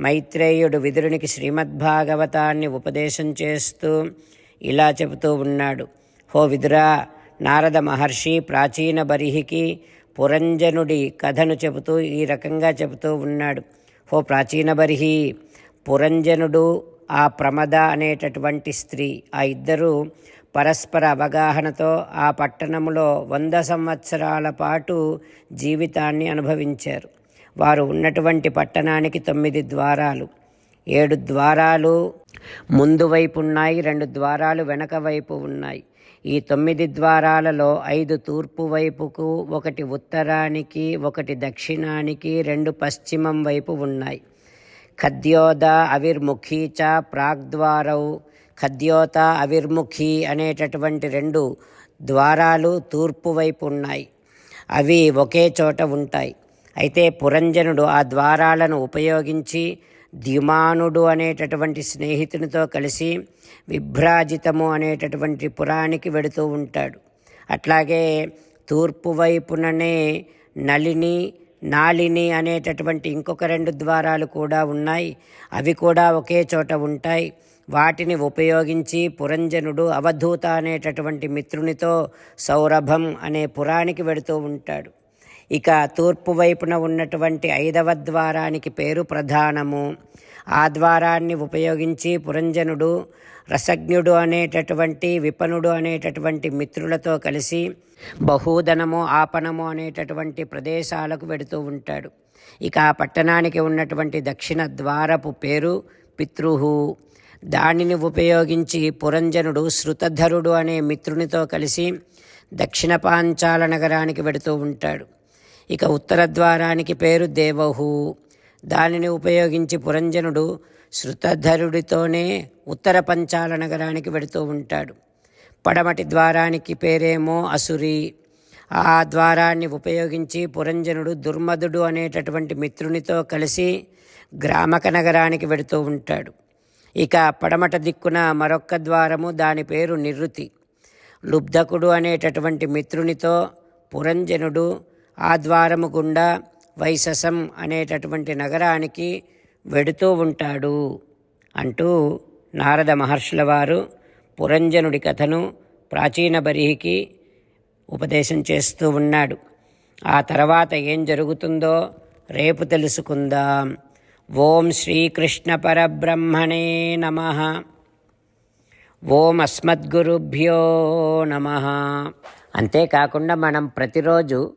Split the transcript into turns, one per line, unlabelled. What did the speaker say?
మైత్రేయుడు విదురునికి శ్రీమద్భాగవతాన్ని ఉపదేశం చేస్తూ ఇలా చెబుతూ ఉన్నాడు. హో విదురా నారద మహర్షి ప్రాచీన బరిహికి పురంజనుడి కథను చెబుతూ ఈ రకంగా చెబుతూ ఉన్నాడు. హో ప్రాచీన బరిహి పురంజనుడు ఆ ప్రమద అనేటటువంటి స్త్రీ ఆ ఇద్దరు పరస్పర అవగాహనతో ఆ పట్టణంలో వంద సంవత్సరాల పాటు జీవితాన్ని అనుభవించారు. వారు ఉన్నటువంటి పట్టణానికి తొమ్మిది ద్వారాలు. ఏడు ద్వారాలు ముందు వైపు ఉన్నాయి రెండు ద్వారాలు వెనక వైపు ఉన్నాయి. ఈ తొమ్మిది ద్వారాలలో ఐదు తూర్పు వైపుకు ఒకటి ఉత్తరానికి ఒకటి దక్షిణానికి రెండు పశ్చిమం వైపు ఉన్నాయి. ఖద్యోద అవిర్ముఖీచ చ ప్రాగ్ద్వారౌ ఖద్యోత అవిర్ముఖి అనేటటువంటి రెండు ద్వారాలు తూర్పు వైపు ఉన్నాయి. అవి ఒకే చోట ఉంటాయి. అయితే పురంజనుడు ఆ ద్వారాలను ఉపయోగించి ద్యుమానుడు అనేటటువంటి స్నేహితునితో కలిసి విభ్రాజితము అనేటటువంటి పురానికి వెడుతూ ఉంటాడు. అట్లాగే తూర్పు వైపుననే నలిని నాళిని అనేటటువంటి ఇంకొక రెండు ద్వారాలు కూడా ఉన్నాయి. అవి కూడా ఒకే చోట ఉంటాయి. వాటిని ఉపయోగించి పురంజనుడు అవధూత అనేటటువంటి మిత్రునితో సౌరభం అనే పురానికి వెడుతూ ఉంటాడు. ఇక తూర్పు వైపున ఉన్నటువంటి ఐదవ ద్వారానికి పేరు ప్రధానము. ఆ ద్వారాన్ని ఉపయోగించి పురంజనుడు రసజ్ఞుడు అనేటటువంటి విపణుడు అనేటటువంటి మిత్రులతో కలిసి బహుధనము ఆపణము అనేటటువంటి ప్రదేశాలకు వెడుతూ ఉంటాడు. ఇక ఆ పట్టణానికి ఉన్నటువంటి దక్షిణ ద్వారపు పేరు పితృహు. దానిని ఉపయోగించి పురంజనుడు శృతధరుడు అనే మిత్రునితో కలిసి దక్షిణ పాంచాల నగరానికి వెడుతూ ఉంటాడు. ఇక ఉత్తర ద్వారానికి పేరు దేవహు. దానిని ఉపయోగించి పురంజనుడు శృతధరుడితోనే ఉత్తర పంచాల నగరానికి వెడుతూ ఉంటాడు. పడమటి ద్వారానికి పేరేమో అసురి. ఆ ద్వారాన్ని ఉపయోగించి పురంజనుడు దుర్మధుడు అనేటటువంటి మిత్రునితో కలిసి గ్రామక నగరానికి వెడుతూ ఉంటాడు. ఇక పడమట దిక్కున మరొక్క ద్వారము దాని పేరు నిరుతి. లుబ్ధకుడు అనేటటువంటి మిత్రునితో పురంజనుడు ఆ ద్వారము గుండా వైససం అనేటటువంటి నగరానికి వెడుతూ ఉంటాడు అంటూ నారద మహర్షుల వారు పురంజనుడి కథను ప్రాచీన బరిహికి ఉపదేశం చేస్తూ ఉన్నాడు. ఆ తర్వాత ఏం జరుగుతుందో రేపు తెలుసుకుందాం. ఓం శ్రీకృష్ణ పరబ్రహ్మణే నమ. ఓం అస్మద్గురుభ్యో నమ. అంతేకాకుండా మనం ప్రతిరోజు